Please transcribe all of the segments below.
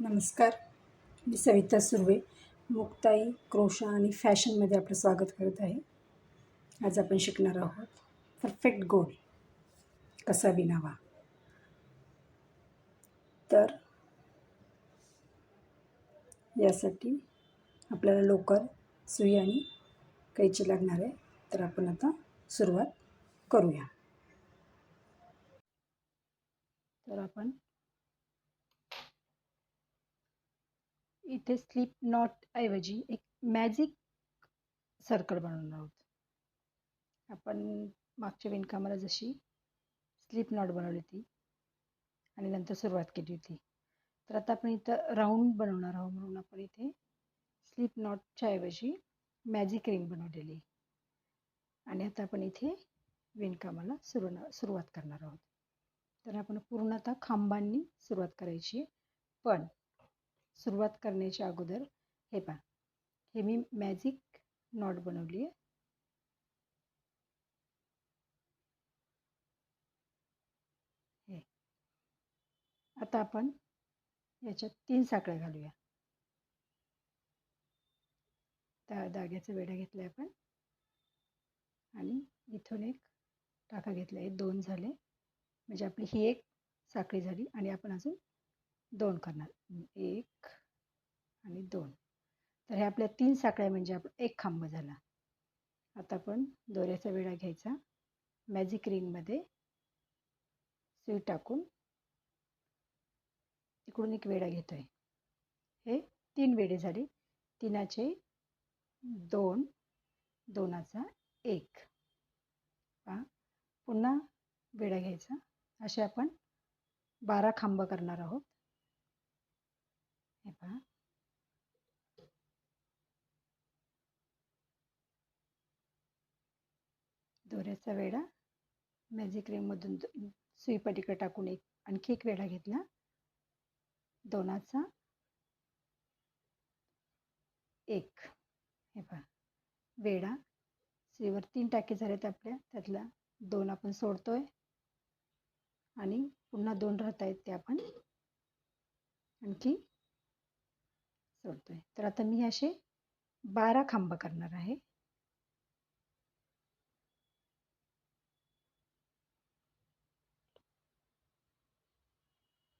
नमस्कार. मी सविता सुर्वे मुक्ताई क्रोशा आणि फॅशनमध्ये आपलं स्वागत करत आहे. आज आपण शिकणार आहोत परफेक्ट गोल कसा विनावा तर यासाठी आपल्याला लोकर सुई आणि कैची लागणार आहे. तर आपण आता सुरुवात करूया. तर आपण इथे स्लीप नॉट ऐवजी एक मॅजिक सर्कल बनवणार आहोत. आपण मागच्या विणकामाला जशी स्लीप नॉट बनवली होती आणि नंतर सुरुवात केली होती. तर आता आपण इथं राऊंड बनवणार आहोत म्हणून आपण इथे स्लीप नॉटच्या ऐवजी मॅजिक रिंग बनवलेली आणि आता आपण इथे विणकामाला सुरू सुरुवात करणार आहोत. तर आपण पूर्ण आता खांबांनी सुरुवात करायची पण सुरुवात करण्याच्या अगोदर हे पहा. हे मी मॅजिक नॉट बनवली आहे. हे. आता आपण याच्यात तीन साखळ्या घालूया. त्या धाग्याचा वेढा घेतला आपण. आणि इथून एक टाका घेतला आहे दोन झाले. म्हणजे आपली ही एक साखळी झाली आणि आपण अजून दोन करणार. एक आणि दोन. तर हे आपल्या तीन साखळ्या म्हणजे आपण एक खांब झाला. आता आपण दोऱ्याचा वेळा घ्यायचा. मॅजिक रिंगमध्ये सुई टाकून तिकडून एक वेळा घेतो आहे हे तीन वेडे झाले. तीनाचे दोन दोनाचा एक. पहा. पुन्हा वेळा घ्यायचा. असे आपण बारा खांब करणार आहोत. हे पहा दोऱ्याचा वेळा मॅजिक रिंगमधून सुईपटीकडे टाकून एक आणखी एक वेळा घेतला. दोनाचा. एक. हे पहा वेळा सुईवर तीन टाके झालेत आपल्या. त्यातला दोन आपण सोडतोय. आणि पुन्हा दोन राहत आहेत ते आपण. आणखी सोडतोय. तर आता मी असे बारा खांब करणार आहे.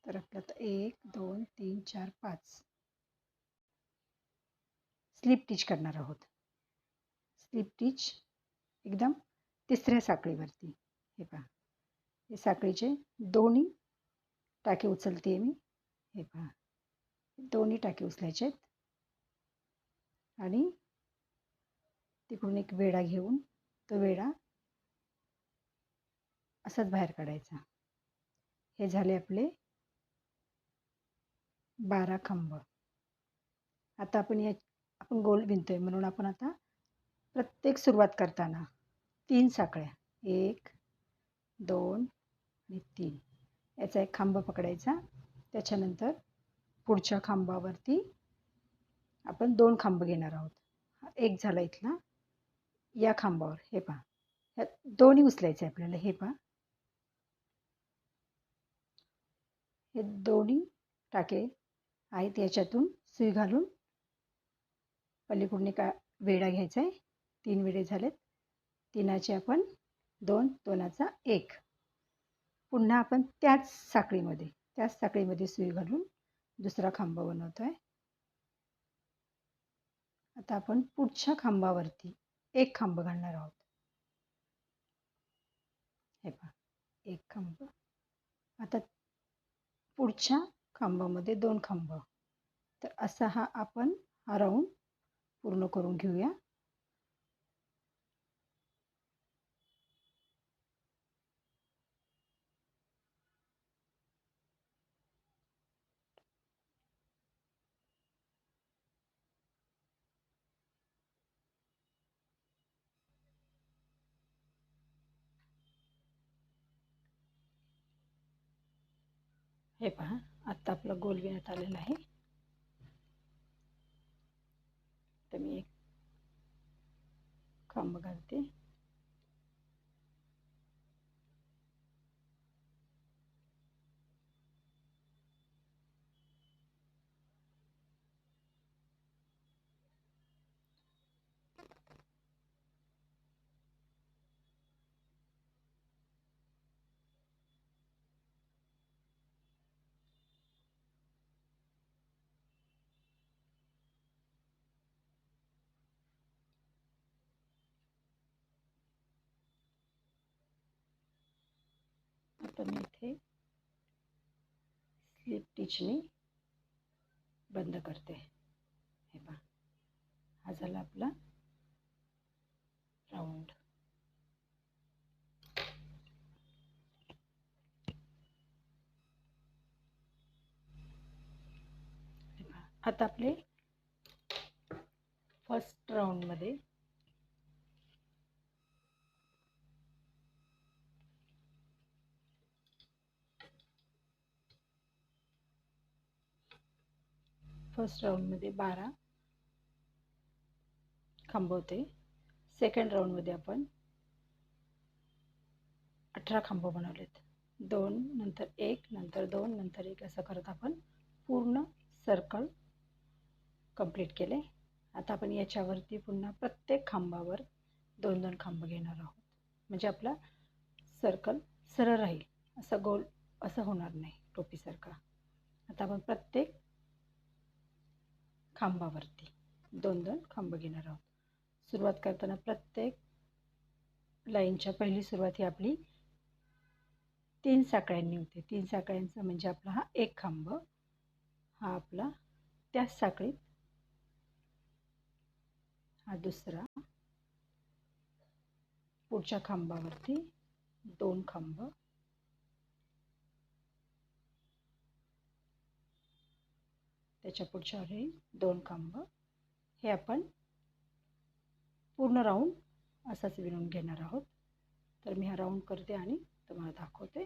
तर आपलं आता एक दोन तीन चार पाच. स्लिप टिच करणार आहोत. स्लिप टिच एकदम तिसऱ्या साखळीवरती. हे पहा. हे साखळीचे दोन्ही टाके उचलते मी. हे पहा. दोन्ही टाके उचलायचे आहेत. आणि तिकडून एक वेडा घेऊन तो वेडा असाच बाहेर काढायचा. हे झाले आपले बारा खांब. आता आपण या आपण गोल विणतोय. म्हणून आपण आता प्रत्येक सुरुवात करताना तीन साखळ्या. एक दोन आणि तीन. याचा एक खांब पकडायचा. त्याच्यानंतर पुढच्या खांबावरती आपण दोन खांब घेणार आहोत. एक झाला इथला या खांबावर हे पहा. ह्या दोन्ही उचलायचे आपल्याला हे पहा. हे दोन्ही टाके आहेत याच्यातून सुई घालून. पलीकडून का वेडा घ्यायचा आहे. तीन वेडे झालेत. तीनाचे आपण दोन दोनाचा एक. पुन्हा आपण त्याच साखळीमध्ये त्याच साखळीमध्ये सुई घालून दुसरा खांब बनवतो आहे आता आपण पुढच्या खांबावरती एक खांब घालणार आहोत. हे पहा एक खांब. आता पुढच्या खांबामध्ये दोन खांब. तर असा हा आपण हा राऊंड पूर्ण करून घेऊया. हे पहा आत्ता आपलं गोल विणत आलेलं आहे. तर मी एक खांब घालते. तर मी इथे स्लिप टिचनी बंद करते हे। पहा हा झाला आपला राऊंड आता आपले फर्स्ट राऊंडमध्ये फर्स्ट राऊंडमध्ये बारा. खांब होते सेकंड राऊंडमध्ये आपण अठरा खांब बनवलेत. दोन नंतर एक नंतर दोन नंतर एक असं करत आपण पूर्ण सर्कल कंप्लीट केले. आता आपण याच्यावरती पुन्हा प्रत्येक खांबावर दोन दोन खांब घेणार आहोत. म्हणजे आपला सर्कल सरळ राहील. असं गोल असं होणार नाही. टोपीसारखा आता आपण प्रत्येक खांबावरती. दोन दोन खांब घेणार आहोत. सुरुवात करताना प्रत्येक लाईनच्या पहिली सुरुवात ही आपली तीन साकळ्यांनी होते. तीन साकळ्यांचा म्हणजे आपला हा एक खांब. हा आपला त्याच साखळीत हा दुसरा. पुढच्या खांबावरती दोन खांब. त्याच्या पुढच्यावर हे दोन खांब. हे आपण पूर्ण राऊंड असाच विणून घेणार आहोत. तर मी हा राऊंड करते आणि तुम्हाला दाखवते.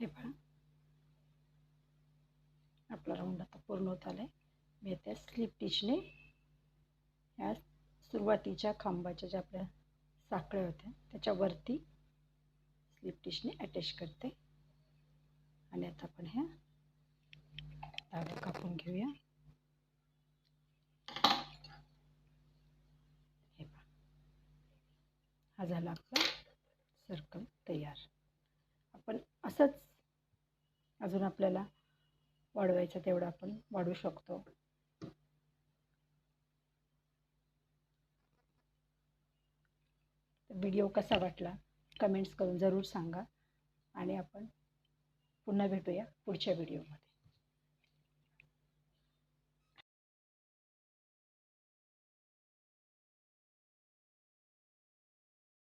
हे पहा. आपला राऊंड आता पूर्ण होत आला आहे मी त्या स्लिप टिचने ह्या सुरुवातीच्या खांबाच्या ज्या आपल्या साखळ्या होत्या त्याच्यावरती स्लिप टिशने अटॅच करते. आणि आता आपण ह्या धागा कापून घेऊया. हे पहा. हा झाला आपला सर्कल तयार. आपण असंच अजून आपल्याला वाढवायचं तेवढं आपण वाढवू शकतो. व्हिडिओ कसा वाटला कमेंट्स करून जरूर सांगा. आणि आपण पुन्हा भेटूया पुढच्या व्हिडिओमध्ये